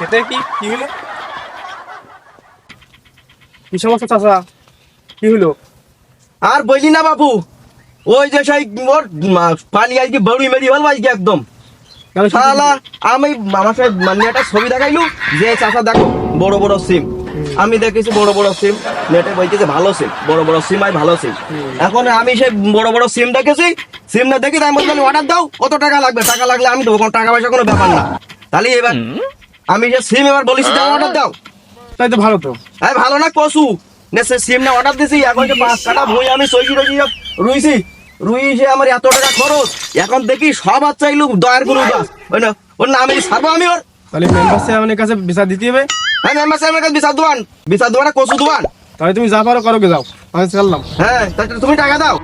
কি? কি হলো? কি সমস্যা চাচা? কি হলো? আর বলি না বাবু ওই যে সেই ওর পানি আজকে বড়ি মেরি হল আজকে একদম। শালা আমি আমার সাথে মানে একটা ছবি দেখাইলু যে চাচা দেখো বড় বড় সিম। আমি দেখেছি বড় বড় সিম নেটে বলতেছে ভালো সিম বড় বড় সিম আই ভালো সিম। এখন আমি সেই বড় বড় সিম দেখেছি সিম না দেখি তাই বললাম অর্ডার দাও কত টাকা লাগবে? টাকা লাগলে আমি দেবো কোনো টাকা পয়সা কোনো ব্যাপার না। তাহলে এবার আমি যে সিম এবার বলিস দাও অর্ডার দাও। তাই তো ভালো তো। আরে ভালো না কসু। নে সে সিম না অর্ডার দিছি এখন যে পাঁচ কাটা বই আমি সইছি রইছি সব রুইছি। রুইছে আমার এত টাকা খরচ এখন দেখি সব আর চাইলু দয়ার গুরু দাস। ওই না ওর নাম আমি ছাড়বো আমি ওর। তাহলে মেম্বার সাহেব আমার কাছে বিচার দিতে হবে। হ্যাঁ মেম্বার সাহেবের কাছে বিচার দোয়ান বিচার দোয়ান কসু দোয়ান তাহলে তুমি যা পারো করো গে যাও। আমি চললাম হ্যাঁ তাহলে তুমি টাকা দাও।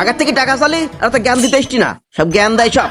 আগের থেকে টাকা চালি আর তো জ্ঞান দিতে এসছি না। সব জ্ঞান দেয় সব।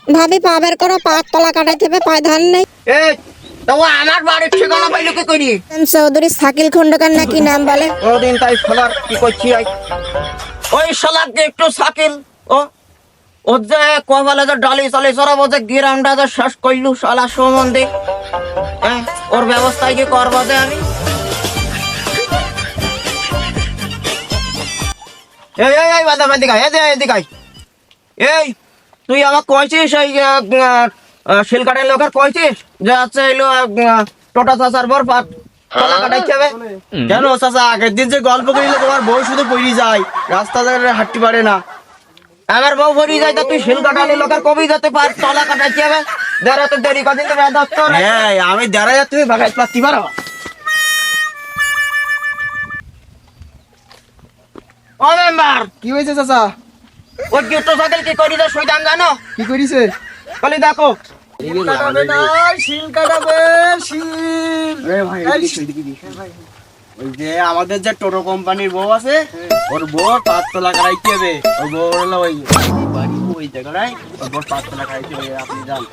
ভাবি পা বের করো পা তলা কাটাইতে হবে পায়ে ধান নেই। এই, তো ও আমার বাড়ির ঠিকানা পাইলো কি করি চৌধুরী শাকিল খন্ডকার নাকি নাম বলে? ওদিন তাই ফলার কি করছি ওই শালাকে একটু সাকিল ও ও যে কপালে যে ডালি চালি সরব ও যে গিরামটা যে শেষ করলু শালা সম্বন্ধে হ্যাঁ ওর ব্যবস্থায় কি করব যে আমি? এই এই এই বাদা বাদি গাই এই এদিকে আয়। এই তুই আমাকে কইছিস এই শিলকাটের লোকের কইছিস যে আছে এলো টোটা চাচার পর কলা হবে কেন চাচা আগের দিন যে গল্প করিলে তোমার বউ শুধু পড়ি যায় রাস্তা ধারে হাঁটতে পারে না। আমার বউ ভরি যায় তা তুই শিল কাটালি লোকের কবি যেতে পার তলা কাটাইতে হবে দেড় তো দেরি কদিন তো হ্যাঁ আমি দাঁড়াই আর তুমি ভাগাই পারতে পারো? ও মেম্বার! কি হয়েছে চাচা? ও গিফট সাইকেল কি করি দে সুইদান জানো? কি করিছে? দেখো। ওই যে আমাদের যে টোটো কোম্পানির বউ আছে ওর বউ পাঁচতলা কারাইতে হবে। ওর বউ হলো ওই বাড়ি ওই জায়গায় ওর বউ পাঁচতলা কারাইতে হবে আপনি যান।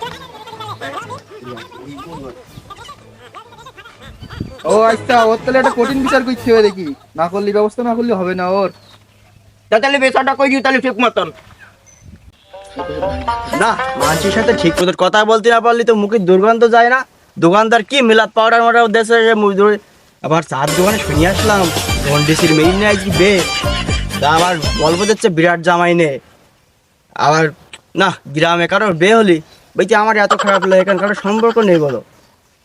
ও আচ্ছা ওর তাহলে একটা কঠিন বিচার করতে হবে দেখি। না করলে ব্যবস্থা না করলে হবে না ওর। তাহলে বেচাটা কই তাহলে ঠিক মতন না মানুষের সাথে ঠিক মতো কথা বলতে না পারলে তো মুখে দুর্গন্ধ যায় না। দোকানদার কি মিলাদ পাউডার মোটা দেশে আবার চার দোকানে শুনে আসলাম গন্ডিসির মেইন নেই আজকে বে। তা আবার গল্প দিচ্ছে বিরাট জামাই নে। আবার, না, গ্রামে কারোর বে হলি। বলছি, আমার এত খারাপ লাগে এখানে কারোর সম্পর্ক নেই বলো।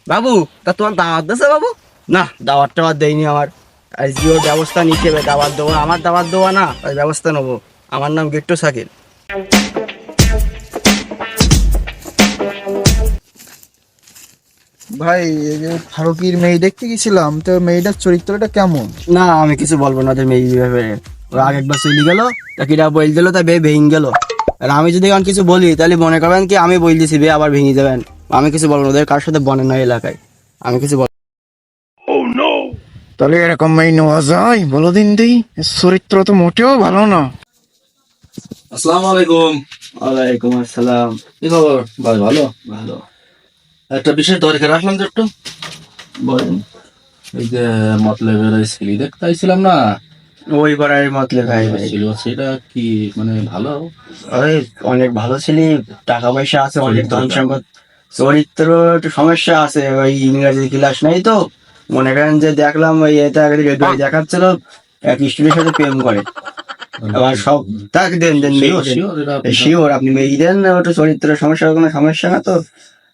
বাবু, তা তোমার দাওয়াত দিছে বাবু? না, দাওয়াত টাওয়াত দেয়নি আমার। আর জিওর ব্যবস্থা নিতে হবে দাওয়াত দেবো আমার দাওয়াত দেবো না ওই ব্যবস্থা নেব। আমার নাম গিট্টু সাকিল ভাই এই যে ফারুকির মেয়ে দেখতে গেছিলাম তো মেয়েটার চরিত্রটা কেমন? না আমি কিছু বলব না ওদের মেয়ে ব্যাপারে ওরা আগেরবার চলে গেল তা কিরা বল দিল তা বে ভেঙে গেল। আর আমি যদি এখন কিছু বলি তাহলে মনে করবেন কি আমি বল দিছি বে আবার ভেঙে যাবেন। আমি কিছু বলব না ওদের কার সাথে বনে না এলাকায়। আমি কিছু বল তাহলে এরকম মেয়ে নেওয়া যায় বলো দিন দিই। চরিত্র তো মোটেও ভালো না। আসসালামু আলাইকুম। ওয়ালাইকুম আসসালাম। কি খবর? ভাই ভালো। ভালো। একটা বিশেষ দরকার আসলাম তো একটু। বলেন। এই যে মতলবের ওই ছেলে দেখতে আইছিলাম না? ওই পাড়ার মতলে ভাই। ভাই ছিল সেটা কি মানে ভালো? ওই অনেক ভালো ছিলি টাকা পয়সা আছে অনেক ধন সম্পদ চরিত্র একটু সমস্যা আছে ওই ইংরেজি ক্লাস নাই তো। মনে করেন যে দেখলাম ওই এটা দেখাচ্ছিল এক স্টুডেন্টের সাথে প্রেম করে। আবার সব তাক দেন দেন শিওর আপনি মেয়ে দেন ওটা চরিত্রের সমস্যা কোনো সমস্যা না তো।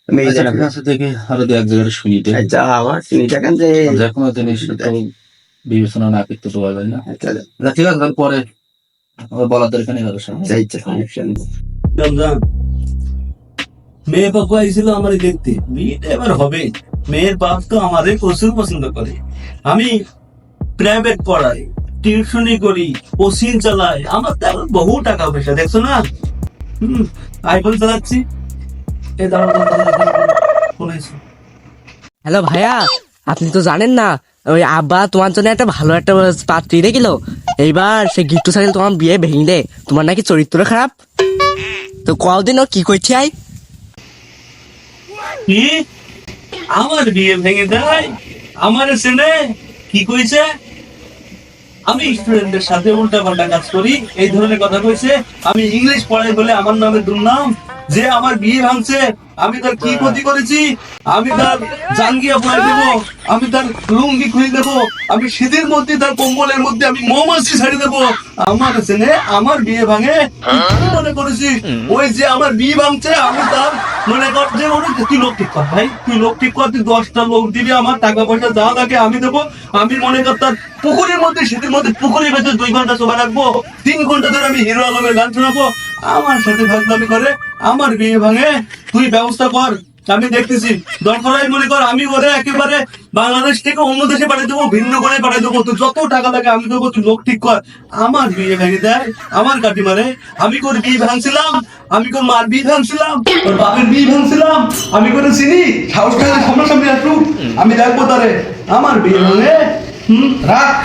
মেয়ে আচ্ছা, দেন। ঠিক আরও দু এক জায়গায় শুনিতে যা আবার তিনি দেখেন যে কোনো জিনিস বিবেচনা না করতে তো পারবেন না। আচ্ছা, আচ্ছা, ঠিক আছে বলার দরকার নেই। মেয়ে বাবু আইছিল আমার দেখতে। বিয়েটা এবার হবে মেয়ের বাপ তো আমাদের প্রচুর পছন্দ করে। আমি প্রাইভেট পড়াই টিউশনি করি কোচিং চালাই আমার তো এখন বহু টাকা পয়সা দেখছ না? হুম আইফোন চালাচ্ছি। এ। হ্যালো ভাইয়া আপনি তো জানেন না ওই আব্বা তোমার জন্য একটা ভালো একটা পাত্রী রেখিল এইবার সে গিট্টু সাইকেল তোমার বিয়ে ভেঙলে তোমার নাকি চরিত্র খারাপ। তো কদিন ও কি করছি আই? কি? আমার বিয়ে ভেঙে দেয়? আমার ছেলে কি কইছে? আমি স্টুডেন্টদের সাথে উল্টা পাল্টা কাজ করি, এই ধরনের কথা কইছে। আমি ইংলিশ পড়াই বলে আমার নামে দুর্নাম। যে আমার বিয়ে ভাঙছে, আমি তার কি ক্ষতি করেছি? আমি তার জাঙ্গিয়া পরে দেবো, আমি তার লুঙ্গি খুলে দেবো, আমি শীতের মধ্যে, তার কম্বলের মধ্যে আমি মৌমাছি ছাড়ি দেবো। আমার ছেলে আমার বিয়ে ভাঙে। মনে করেছি? ওই যে আমার বিয়ে ভাঙছে, আমি তার মনে কর যে ওরে তুই লোক ঠিক কর, ভাই। তুই লোক ঠিক কর, তুই দশটা লোক দিবি আমার, টাকা পয়সা যা লাগে আমি দেবো। আমি মনে কর, তার পুকুরের মধ্যে শীতের মধ্যে, পুকুরের ভেতরে দুই ঘণ্টা শোভা রাখব। তিন ঘণ্টা ধরে আমি হিরো আলমের গান শোনাবো। আমার সাথে ভাগদামি করে, আমার বিয়ে ভাঙে। তুই ব্যবস্থা কর। আমি দেখতেছি দরকার হয় মনে কর, আমি ওরে একেবারে বাংলাদেশ থেকে অন্য দেশে পাঠিয়ে দেবো, ভিন্ন করে পাঠিয়ে দেবো। তুই যত টাকা লাগে আমি দেবো তুই লোক ঠিক কর। আমার বিয়ে ভেঙে দেয়, আমার কাটি মারে। আমি কোন বিয়ে ভাঙছিলাম, আমি কোন মার বিয়ে ভাঙছিলাম, তোর বাপের বিয়ে ভাঙছিলাম, আমি কোন চিনি? সাহস করে সামনাসামনি আসু আমি দেখব তারে। আমার বিয়ে ভাঙে হুম, রাখ।